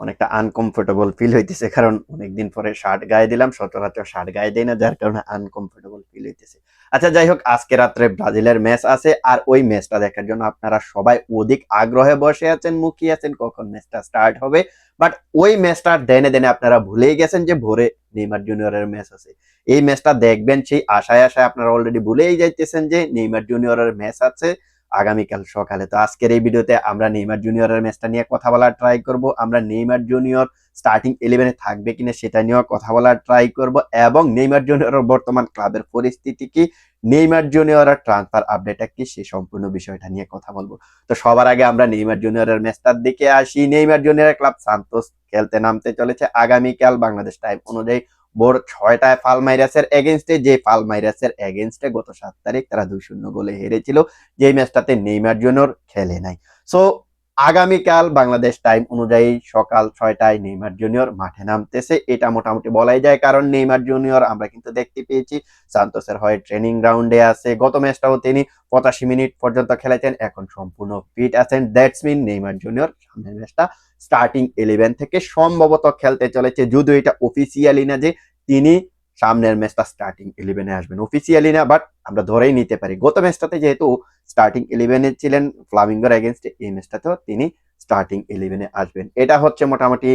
অনেকটা uncomfortable feel হইতেছে, কারণ অনেকদিন পরে শার্ট গায়ে দিলাম, সচরাচর শার্ট গায়ে দেয় না, যার কারণে আনকমফোর্টেবল ফিল হইতেছে। আচ্ছা যাই হোক, আজকে রাত্রে ব্রাজিলের ম্যাচ আছে, আর ওই ম্যাচটা দেখার জন্য আপনারা সবাই অধিক আগ্রহে বসে আছেন মুখিয়ে আছেন, কখন ম্যাচটা স্টার্ট হবে। বাট ওই ম্যাচটা দেনে দেনে আপনারা ভুলেই গেছেন যে ভোরে নেইমার জুনিয়রের ম্যাচ আছে। এই ম্যাচটা দেখবেন, সেই আশায় আশায় আপনারা অলরেডি ভুলেই যাইতেছেন যে নেইমার জুনিয়রের ম্যাচ আছে। আগামীকাল সকালে। তো আজকের এই ভিডিওতে আমরা নেইমার জুনিয়রের ম্যাচটা নিয়ে কথা বলার ট্রাই করব। আমরা নেইমার জুনিয়র স্টার্টিং ইলেভেনে থাকবে কিনা সেটা নিয়েও কথা বলার ট্রাই করব এবং নেইমার জুনিয়রের বর্তমান ক্লাবের পরিস্থিতি কি, নেইমার জুনিয়রের ট্রান্সফার আপডেট কি সেই সম্পূর্ণ বিষয়টা নিয়ে কথা বলব। তো সবার আগে আমরা নেইমার জুনিয়রের ম্যাচটার দিকে আসি। নেইমার জুনিয়রের ক্লাব সান্তোস খেলতে নামতে চলেছে। আগামীকাল বাংলাদেশ টাইম অনুযায়ী ভোর ছয়টায় ফালমাইরাসের এগেনস্টে যে ফালমাইরাসের এগেনস্টে গত সাত তারিখ তারা দুই শূন্য গোলে হেরেছিল। যে ম্যাচটাতে নেইমার জুনিয়র খেলে নাই। সো আগামীকাল বাংলাদেশ টাইম অনুযায়ী সকাল ছয়টায় নেইমার জুনিয়র মাঠে নামতেছে। এটা মোটামুটি বলাই যায়, কারণ নেইমার জুনিয়র আমরা কিন্তু দেখতে পেয়েছি। সান্তোসের হয়ে ট্রেনিং গ্রাউন্ডে আছে। গত ম্যাচটাও তিনি পঁচাশি মিনিট পর্যন্ত খেলেছেন এখন সম্পূর্ণ ফিট আছেন। দ্যাটস মিন নেইমার জুনিয়র সামনের ম্যাচটা স্টার্টিং ইলেভেন থেকে সম্ভবত খেলতে চলেছে। যদিও এটা অফিসিয়ালি না যে তিনি সামনের ম্যাচটা স্টার্টিং ইলেভেনে আসবেন। অফিসিয়ালি না বাট আমরা ধরেই নিতে পারি। গত ম্যাচটাতে যেহেতু স্টার্টিং ইলেভেনে ছিলেন ফ্লামিঙ্গোর এগেনস্টে এই ম্যাচটাতেও তিনি স্টার্টিং ইলেভেনে আসবেন। এটা হচ্ছে মোটামুটি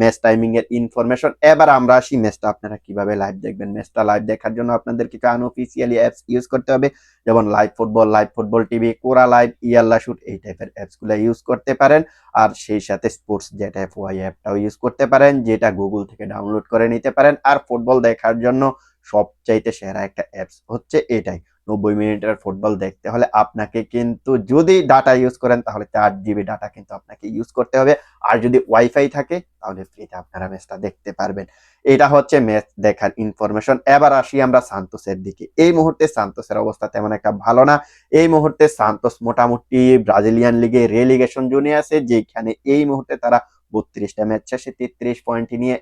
ম্যাচ টাইমিং এর ইনফরমেশন এবার আমরা আসি ম্যাচটা আপনারা কীভাবে লাইভ দেখবেন। ম্যাচটা লাইভ দেখার জন্য আপনাদের কিছু আনঅফিসিয়ালি অ্যাপস ইউজ করতে হবে। যেমন live football live football TV Kora live Yalla Shoot এই টাইপের অ্যাপসগুলো ইউজ করতে পারেন। আর সেই সাথে স্পোর্টস জেট এফ ওয়াই অ্যাপটাও ইউজ করতে পারেন, যেটা গুগল থেকে ডাউনলোড করে নিতে পারেন। আর ফুটবল দেখার জন্য সবচাইতে সেরা একটা অ্যাপস হচ্ছে এটাই। নব্বই মিনিটের ফুটবল দেখতে হলে আপনাকে কিন্তু যদি ডাটা ইউজ করেন, তাহলে চার জিবি ডাটা কিন্তু আপনাকে ইউজ করতে হবে। আর যদি ওয়াইফাই থাকে, তাহলে ফ্রিতে আপনারা ম্যাচটা দেখতে পারবেন। এটা হচ্ছে ম্যাচ দেখার ইনফরমেশন এবার আসি আমরা সান্তোসের দিকে। এই মুহূর্তে সান্তোসের অবস্থা তেমন একটা ভালো না। এই মুহূর্তে সান্তোস মোটামুটি ব্রাজিলিয়ান লিগে রেলিগেশন জোনে আছে, যেখানে এই মুহূর্তে তারা বত্রিশটা ম্যাচ শেষে তেত্রিশ পয়েন্ট নিয়ে।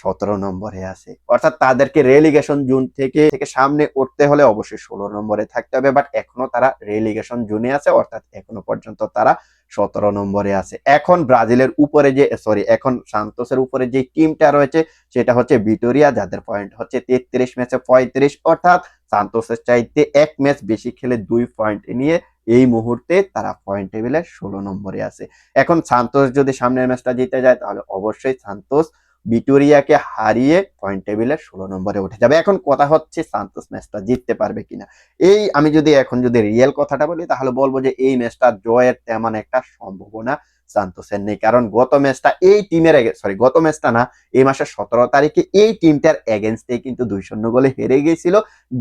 সতেরো নম্বরে আছে। অর্থাৎ তাদেরকে রেলিগেশন জোন থেকে থেকে সামনে উঠতে হলে অবশ্যই ষোলো নম্বরে থাকতে হবে বাট এখনও তারা রেলিগেশন জোনে আছে, অর্থাৎ এখনও পর্যন্ত তারা সতেরো নম্বরে আছে। এখন ব্রাজিলের উপরে যে সরি এখন সান্তোসের উপরে যে টিমটা রয়েছে, সেটা হচ্ছে ভিটোরিয়া, যাদের পয়েন্ট হচ্ছে তেত্রিশ ম্যাচে পঁয়ত্রিশ। অর্থাৎ সান্তোসের চাইতে এক ম্যাচ বেশি খেলে দুই পয়েন্ট নিয়ে এই মুহূর্তে তারা পয়েন্ট টেবিলে ষোলো নম্বরে আছে। এখন সান্তোস যদি সামনের ম্যাচটা জিতে যায়, তাহলে অবশ্যই সান্তোস ভিটোরিয়াকে হারিয়ে পয়েন্ট টেবিলে ষোলো নম্বরে উঠে যাবে। এখন কথা হচ্ছে সান্তোস ম্যাচটা জিততে পারবে কিনা। এই আমি যদি এখন যদি রিয়েল কথাটা বলি, তাহলে বলব যে এই ম্যাচটা জয়ের তেমন একটা সম্ভাবনা সান্তোসের নেই। কারণ গত ম্যাচটা এই টিমের সরি গত ম্যাচটা না, এই মাসের সতেরো তারিখে এই টিমটার এগেনস্টে কিন্তু দুই শূন্য গোলে হেরে গিয়েছিল,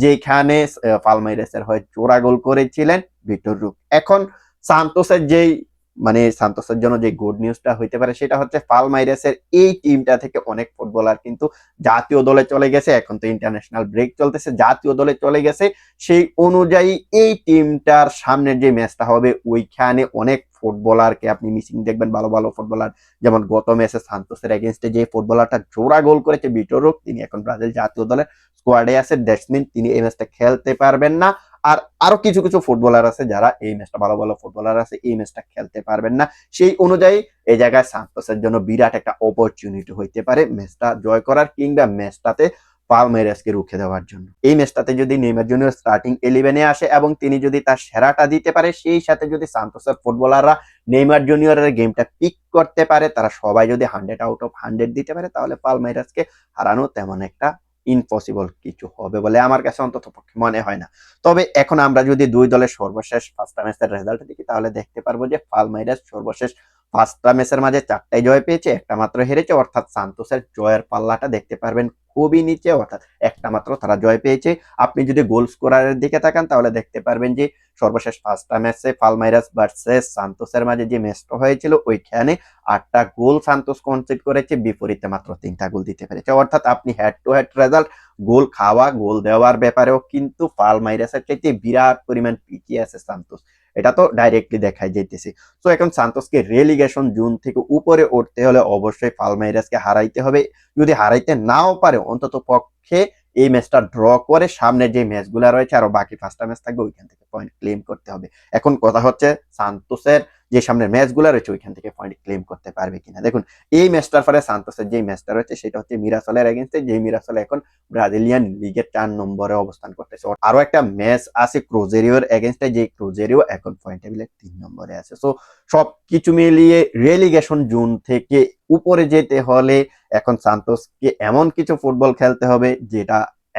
যেখানে পালমাইরেসের হয়ে চোরা গোল করেছিলেন ভিক্টর রুক। এখন সান্তোসের যেই মানে সান্তোসের জন্য যে গুড নিউজটা হইতে পারে সেটা হচ্ছে পালমাইরেসের এই টিমটা থেকে অনেক ফুটবলার কিন্তু জাতীয় দলে চলে গেছে। এখন তো ইন্টারন্যাশনাল ব্রেক চলতেছে, জাতীয় দলে চলে গেছে। সেই অনুযায়ী এই টিমটার সামনের যে ম্যাচটা হবে, ওইখানে অনেক ফুটবলারকে আপনি মিসিং দেখবেন, ভালো ভালো ফুটবলার যেমন গত ম্যাচে সান্তোসের এগেনস্টে যে ফুটবলারটা জোড়া গোল করেছে, বিটোরুক, তিনি এখন ব্রাজিল জাতীয় দলের স্কোয়াডে আছে। দ্যাটসমিন তিনি এই ম্যাচটা খেলতে পারবেন না। আর আরও কিছু কিছু ফুটবলার আছে যারা এই ম্যাচটা ভালো ভালো ফুটবলার আছে, এই ম্যাচটা খেলতে পারবেন না। সেই অনুযায়ী এই জায়গায় সান্তোসের জন্য বিরাট একটা অপরচুনিটি হইতে পারে ম্যাচটা জয় করার কিংবা ম্যাচটাতে পালমেরাসকে রুখে দেওয়ার জন্য। এই ম্যাচটাতে যদি নেইমার জুনিয়র স্টার্টিং ইলেভেনে আসে এবং তিনি যদি তার সেরাটা দিতে পারে, সেই সাথে যদি সান্তোসের ফুটবলাররা নেইমার জুনিয়রের গেমটা পিক করতে পারে, তারা সবাই যদি হান্ড্রেড আউট অফ হান্ড্রেড দিতে পারে, তাহলে পালমেরাসকে হারানো তেমন একটা ইম্পসিবল কিছু হবে বলে আমার কাছে অন্তত পক্ষে মনে হয় না। তবে এখন আমরা যদি দুই দলের সর্বশেষ পাঁচটা ম্যাচের রেজাল্ট দেখি, তাহলে দেখতে পারব যে পালমাইরাস সর্বশেষ পাঁচটা ম্যাচের মাঝে চারটাই জয় পেয়েছে, একটা মাত্র হেরেছে, অর্থাৎ সান্তোসের জয়ের পাল্লাটা দেখতে পারবেন খুবই নিচে, অর্থাৎ একটা মাত্র তারা জয় পেয়েছে। আপনি যদি গোল স্কোরারের দিকে তাকান, তাহলে দেখতে পারবেন যে সর্বশেষ পাঁচটা ম্যাচে পালমাইরাস ভার্সেস সান্তোসের মাঝে যে ম্যাচটা হয়েছিল, ওইখানে আটটা গোল সান্তোস কনসিড করেছে, বিপরীতে মাত্র তিনটা গোল দিতে পেরেছে। অর্থাৎ আপনি head to head result goal খাওয়া গোল দেওয়ার ব্যাপারেও কিন্তু পালমাইরাসের চাইতে বিরাট পরিমাণ পিছিয়ে আছে সান্তোস এটা তো ডাইরেক্টলি দেখাই যাইতেছে। তো এখন সান্তোসকে রেলিগেশন জুন থেকে উপরে উঠতে হলে অবশ্যই পালমাইরাসকে হারাইতে হবে। যদি হারাইতে নাও পারে, অন্তত পক্ষে এই ম্যাচটা ড্র করে সামনে যে ম্যাচগুলো রয়েছে, আরও বাকি পাঁচটা ম্যাচ থাকবে, ওইখান থেকে পয়েন্ট ক্লেম করতে হবে। এখন কথা হচ্ছে সান্তোসের যে সামনের ম্যাচগুলো রয়েছে, ওইখান থেকে পয়েন্ট ক্লেম করতে পারবে কিনা। দেখুন, এই ম্যাচটার পরে সান্তোসের যে ম্যাচটা রয়েছে, সেটা হচ্ছে মিরাসলের এগেনস্টে যে মিরাসল এখন ব্রাজিলিয়ান লিগের চার নম্বরে অবস্থান করতেছে। আরও একটা ম্যাচ আছে ক্রোজেরিওর এগেনস্টে যে ক্রোজেরিও এখন পয়েন্ট টেবিলে তিন নম্বরে আছে। সো সব কিছু মিলিয়ে রেলিগেশন জোন থেকে উপরে যেতে হলে এখন সান্তোসকে এমন কিছু ফুটবল খেলতে হবে, যেটা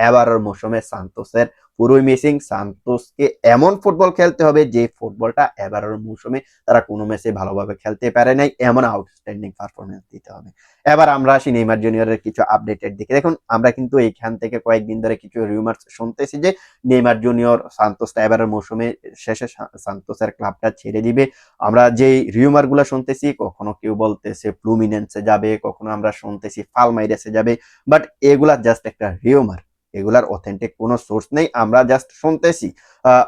এবারের মৌসুমে সান্তোসের পুরোই মিসিং সান্তোসকে এমন ফুটবল খেলতে হবে যে ফুটবলটা এবারের মৌসুমে তারা কোনো ম্যাচে ভালোভাবে খেলতে পারে নাই, এমন আউটস্ট্যান্ডিং পারফরমেন্স দিতে হবে। এবার আমরা আসি নেইমার জুনিয়রের কিছু আপডেটের দিকে। দেখুন, আমরা কিন্তু এইখান থেকে কয়েকদিন ধরে কিছু রিউমার্স শুনতেছি যে নেইমার জুনিয়র সান্তোসটা এবারের মৌসুমে শেষে সান্তোসের ক্লাবটা ছেড়ে দিবে। আমরা যেই রিউমারগুলা শুনতেছি, কখনো কেউ বলতেছে প্লুমিনেন্সে যাবে, কখনো আমরা শুনতেছি ফালমাইরেসে যাবে বাট এগুলা জাস্ট একটা রিউমার এগুলার অথেন্টিক কোনো সোর্স নেই। আমরা জাস্ট শুনতেছি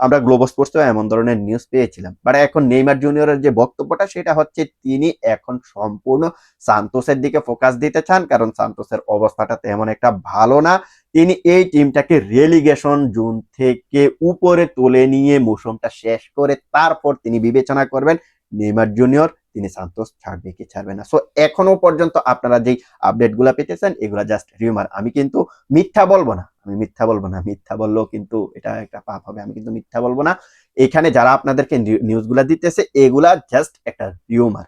আমরা গ্লোবাল স্পোর্টসেও এমন ধরনের নিউজ পেয়েছিলাম। বাট এখন নেইমার জুনিয়রের যে বক্তব্যটা, সেটা হচ্ছে তিনি এখন সম্পূর্ণ সান্তোসের দিকে ফোকাস দিতে চান, কারণ সান্তোসের অবস্থাটা তেমন একটা ভালো না। তিনি এই টিমটাকে রেলিগেশন জোন থেকে উপরে তুলে নিয়ে মৌসুমটা শেষ করে তারপর তিনি বিবেচনা করবেন নেইমার জুনিয়র তিনি সান্তোস ছাড়বে কি ছাড়বে না। সো এখনও পর্যন্ত আপনারা যেই আপডেটগুলা পেতেছেন, এগুলা জাস্ট রিউমার আমি কিন্তু মিথ্যা বলব না। আমি মিথ্যা বলব না, মিথ্যা বললেও কিন্তু এটা একটা পাপ হবে, আমি কিন্তু মিথ্যা বলব না। এখানে যারা আপনাদেরকে নিউজগুলা দিতেছে, এগুলা জাস্ট একটা রিউমার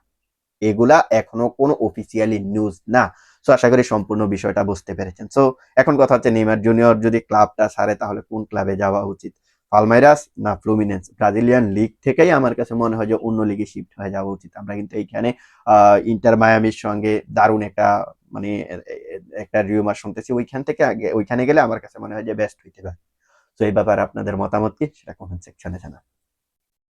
এগুলা এখনও কোনো অফিসিয়ালি নিউজ না। সো আশা করি সম্পূর্ণ বিষয়টা বুঝতে পেরেছেন। সো এখন কথা হচ্ছে নেইমার জুনিয়র যদি ক্লাবটা সারে তাহলে কোন ক্লাবে যাওয়া উচিত? পালমাইরাস না ফ্লুমিনেন্স? ব্রাজিলিয়ান লিগ থেকেই আমার কাছে মনে হয় যে অন্য লিগে শিফট হয়ে যাওয়া উচিত। আমরা কিন্তু এইখানে ইন্টার মায়ামির সঙ্গে দারুণ একটা মানে একটা রিউমার শুনতেছি, ওইখান থেকে আগে, ওইখানে গেলে আমার কাছে মনে হয় যে বেস্ট হইতে পারে। তো এই ব্যাপারে আপনাদের মতামত কি? সেটা কমেন্ট সেকশনে জানান